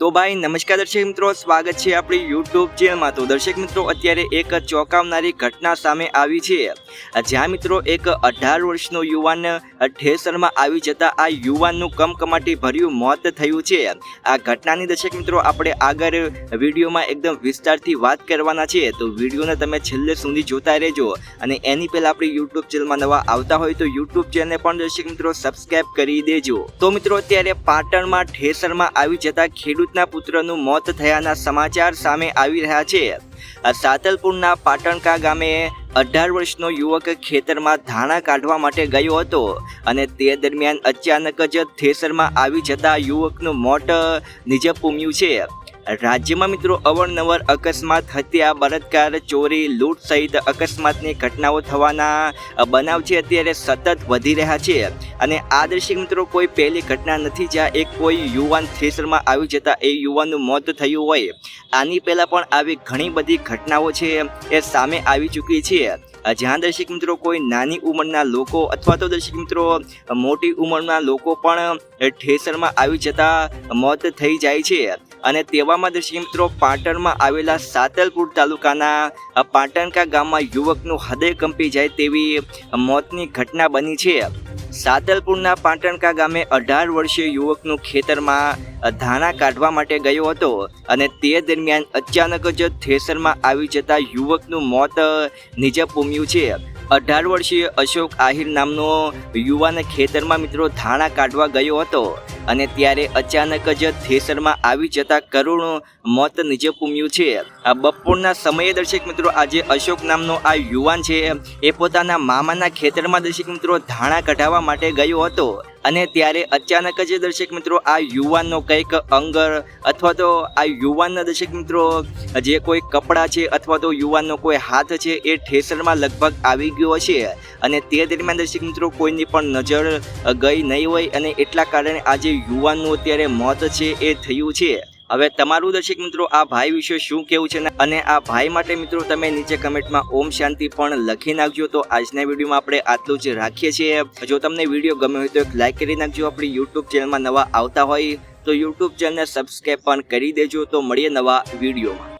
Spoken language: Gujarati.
તો ભાઈ, નમસ્કાર દર્શક મિત્રો, સ્વાગત છે આપણી યુટ્યુબ ચેનલમાં તો દર્શક મિત્રો, અત્યારે એક ચોંકાવનારી ઘટના સામે આવી છે. જ્યાં મિત્રો એક અઢાર વર્ષનો યુવાન ઠેસરમાં આવી જતા આ યુવાનનું કમકમાટી ભર્યું મોત થયું છે. આ ઘટનાની દર્શક મિત્રો, આપણે આગળ વિડીયોમાં એકદમ વિસ્તારથી વાત કરવાના છે. તો વિડીયોને તમે છેલ્લે સુધી જોતા રહેજો. અને એની પહેલાં આપણી યુટ્યુબ ચેનલમાં નવા આવતા હોય તો યુટ્યુબ ચેનલને પણ દર્શક મિત્રો સબસ્ક્રાઈબ કરી દેજો. તો મિત્રો, અત્યારે પાટણમાં ઠેસરમાં આવી જતા ખેડૂતના પુત્રનું મોત થયાના સમાચાર સામે આવી રહ્યા છે. સાતલપુરના પાટણકા ગામે અઢાર વર્ષનો યુવક ખેતરમાં ધાણા કાઢવા માટે ગયો હતો અને તે દરમિયાન અચાનક જ થેસરમાં આવી જતા યુવકનું મોત નિજ પૂમ્યું છે. રાજ્યમાં મિત્રો અવારનવાર અકસ્માત, હત્યા, બળાત્કાર, ચોરી, લૂંટ સહિત અકસ્માતની ઘટનાઓ થવાના બનાવ છે. અત્યારે સતત વધી રહ્યા છે. અને આ દર્શક મિત્રો કોઈ પહેલી ઘટના નથી જ્યાં એક કોઈ યુવાન થ્રેસરમાં આવી જતા એ યુવાનનું મોત થયું હોય. આની પહેલાં પણ આવી ઘણી બધી ઘટનાઓ છે એ સામે આવી ચૂકી છે. જ્યાં દર્શક મિત્રો કોઈ નાની ઉંમરના લોકો અથવા તો દર્શક મિત્રો મોટી ઉંમરના લોકો પણ ઠેસરમાં આવી જતા મોત થઈ જાય છે. અને તેવામાં દર્શક મિત્રો પાટણમાં આવેલા સાતલપુર તાલુકાના પાટણકા ગામમાં યુવકનું હૃદય કંપી જાય તેવી મોતની ઘટના બની છે. સાતલપુરના પાટણકા ગામે અઢાર વર્ષીય યુવકનું ખેતરમાં ધાણા કાઢવા માટે ગયો હતો અને તે દરમિયાન અચાનક જ થેસરમાં આવી જતા યુવકનું મોત નીચે પૂમ્યું છે. અઢાર વર્ષીય અશોક આહિર નામનો યુવાન ખેતરમાં મિત્રો ધાણા કાઢવા ગયો હતો. અને ત્યારે અચાનક જ થેસરમાં આવી જતા કરુણ મોત નીચે પૂમ્યું છે. આ બપોરના સમયે દર્શક મિત્રો, આજે અશોક નામનો આ યુવાન છે, એ પોતાના મામાના ખેતરમાં દર્શક મિત્રો ધાણા કઢાવવા માટે ગયો હતો. અને ત્યારે અચાનક જ દર્શક મિત્રો આ યુવાનનો કંઈક અંગ અથવા તો આ યુવાનના દર્શક મિત્રો, જે કોઈ કપડાં છે અથવા તો યુવાનનો કોઈ હાથ છે એ ઠેસરમાં લગભગ આવી ગયો છે અને તે દરમિયાન દર્શક મિત્રો કોઈની પણ નજર ગઈ નહીં હોય અને એટલા કારણે આજે યુવાનનું અત્યારે મોત છે એ થયું છે. હવે તમારું દર્શક મિત્રો, આ ભાઈ વિશે શું કેવું છે અને આ ભાઈ માટે મિત્રો, તમે નીચે કમેન્ટમાં ઓમ શાંતિ પણ લખી નાખજો. તો આજના વિડીયોમાં આપણે આટલું જ રાખીએ છીએ. જો તમને વીડિયો ગમ્યો હોય તો એક લાઇક કરી નાખજો. આપણી યુટ્યુબ ચેનલમાં નવા આવતા હોય તો યુટ્યુબ ચેનલને સબસ્ક્રાઈબ પણ કરી દેજો. તો મળીએ નવા વિડીયોમાં.